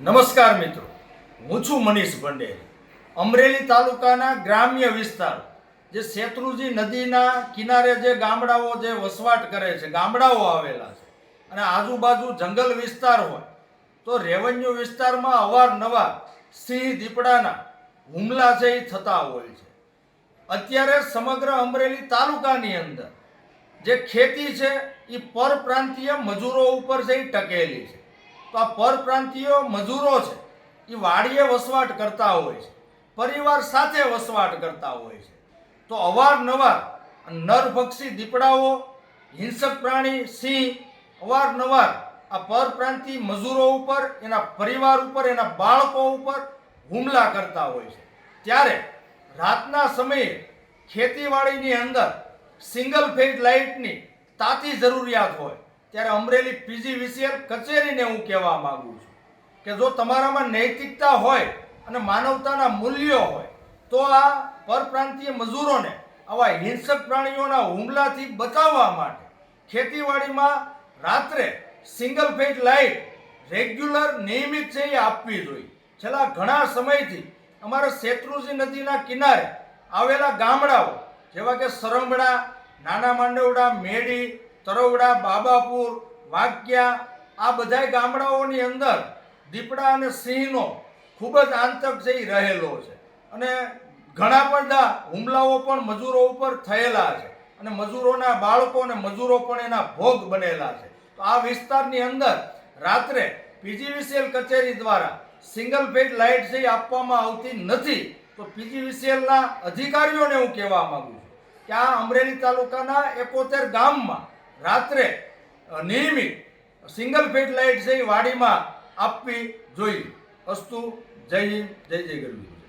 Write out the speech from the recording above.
નમસ્કાર મિત્રો, હું છું મનીષ ભંડેરી અમરેલી તાલુકાના ગ્રામ્ય વિસ્તાર, જે શેત્રુજી નદીના કિનારે જે ગામડાઓ જે વસવાટ કરે છે, ગામડાઓ આવેલા છે, અને આજુબાજુ જંગલ વિસ્તાર હોય, તો રેવન્યુ વિસ્તારમાં અવારનવાર સિંહ દીપડાના હુમલા છે એ થતા હોય છે. અત્યારે સમગ્ર અમરેલી તાલુકાની અંદર જે ખેતી છે એ પરપ્રાંતીય મજૂરો ઉપર છે એ ટકેલી છે. તો આ પરપ્રાંતિયો મજૂરો છે. એ વાડીએ વસવાટ કરતા હોય છે. પરિવાર સાથે વસવાટ કરતા હોય છે. તો અવારનવાર નરભક્ષી દીપડાઓ, હિંસક પ્રાણી, સિંહ અવારનવાર આ પરપ્રાંતિ મજૂરો ઉપર, એના પરિવાર ઉપર, એના બાળકો ઉપર હુમલા કરતા હોય છે. ત્યારે રાતના સમયે ખેતીવાડીની અંદર સિંગલ ફેઝ લાઇટની તાતી જરૂરિયાત હોય. ત્યારે અમરેલી પીજીવીસીએલ કચેરીને હું કહેવા માગું છું કે જો તમારામાં નૈતિકતા હોય અને માનવતાના મૂલ્યો હોય, તો આ પરપ્રાંતીય મજૂરોને આવા હિંસક પ્રાણીઓના હુમલાથી બચાવવા માટે ખેતીવાડીમાં રાત્રે સિંગલ ફેજ લાઇટ રેગ્યુલર નિયમિત છે એ આપવી જોઈએ. છેલ્લા ઘણા સમયથી અમારા શેત્રુજી નદીના કિનારે આવેલા ગામડાઓ, જેવા કે સરંબડા નાના માંડવડા, મેડી તરવડા, બાબાપુર, વાક્યા, આ બધાય ગામડાઓની અંદર દીપડા અને સિંહનો ખૂબ જ આંતક છે રહેલો છે. અને ઘણા બધા હુમલાઓ પણ મજૂરો ઉપર થયેલા છે. અને મજૂરોના બાળકો અને મજૂરો પણ એના ભોગ બનેલા છે. તો આ વિસ્તારની અંદર રાત્રે પીજીવીસીએલ કચેરી દ્વારા સિંગલ બેડ લાઇટ છે આપવામાં આવતી નથી, તો પીજીવીસીએલના અધિકારીઓને હું કહેવા માગું છું કે આ અમરેલી તાલુકાના એકોતેર ગામમાં રાત્રે નિયમિત સિંગલ ફીટ લાઇટ છે એ વાડીમાં આપવી જોઈએ. અસ્તુ, જય હિન્દ, જય જય ગરવી